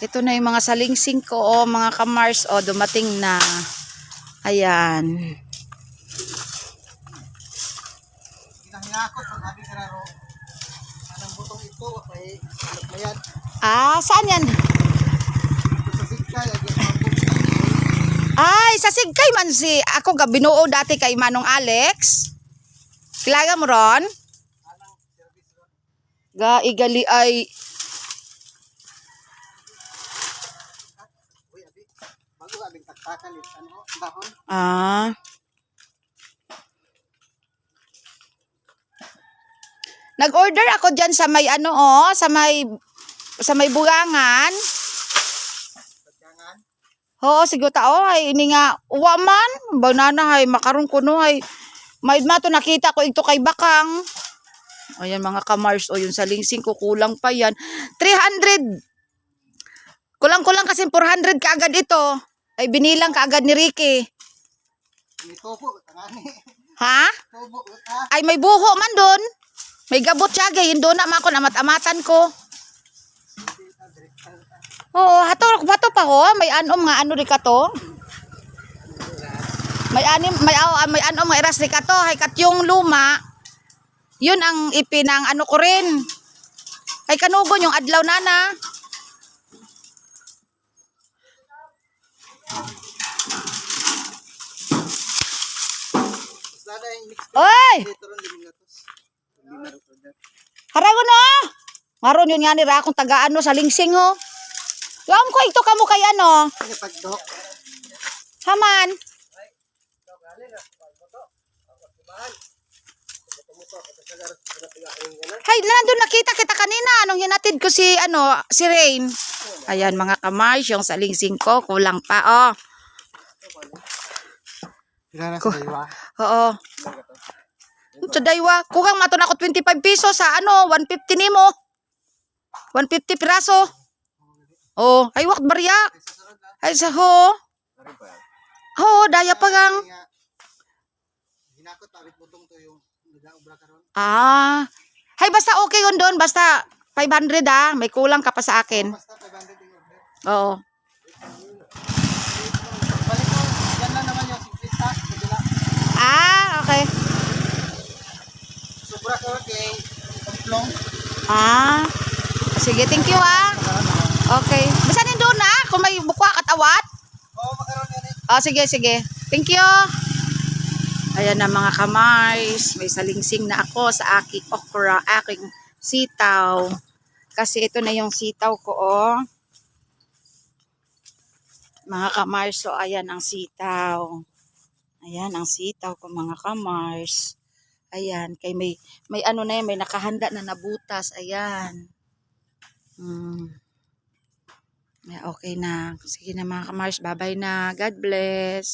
Ito na yung mga salingsing ko, oh, mga kamars, oh, dumating na. Ayan. Ah, saan yan? Ay sa Sigkay man si, ako ga binuo dati kay Manong Alex. Kilala mo ron. Ga, igali ay, bago abing taktakan it, ano, dahon. ah. Nag-order ako dyan sa may ano oh, sa may sa may bulangan. Pagyangan. Oo, sigo tao ay ini nga uwa man, banana ay makaron kuno ay may mato nakita ko ito kay Bakang. Ayan mga kamars o yung salingsing ko kulang pa yan. 300. Kulang-kulang kasi 400 kaagad ito. Ay binilang kaagad ni Ricky. May tangani. Ha? Tobo, ha? Ay may buho man doon. May gabot siya gay, doon na ako namat-amatan ko. Oo, hato bato pa ho, may anom nga ano ri kato. May anim may aw may anom nga iras ri kato, hay kat yung luma. Yun ang ipinang ano ko rin. Ay kanugon yung adlaw nana. Order. Harago no. Ngaron yun nga ni ra akong taga-ano sa lingsing ho. Tuam ko ito kamo kay ano. Pagdok, Haman. Hay, nandun nakita kita kanina. Anong hinatid ko si, ano, si Rain. Ayan, mga kamars, yung salingsing ko, kulang pa, oh. Daywa. Oo. Sa daywa, kuhang mato na ako 25 pesos sa ano, 150 nimo. 150 piraso. Oh, ay wak barya. Ay sa ho. Ho, daya pa gang. Hinakot, pabit butong to yung nag-aubra ka ron. Ah. Hay basta okay yun doon, basta 500 ah, may kulang ka pa sa akin. Basta 500 yung order. Oo. Balik ko, yan lang naman yung simplista. Kabila. Ah, okay. Sobra ka kay Komplong. Ah. Sige, thank you ah. Okay. Basta din doon ah, kung may bukwa katawat. Oo, makaroon yan eh. Oh, sige, sige. Thank you. Ayan na mga kamars. May salingsing na ako sa aking okra, aking sitaw. Kasi ito na yung sitaw ko, oh. Mga kamars, so ayan ang sitaw. Ayan ang sitaw ko, mga kamars. Ayan, kay may, may ano na yan, may nakahanda na nabutas. Ayan. Hmm. Okay na. Sige na mga kamars, bye-bye na. God bless.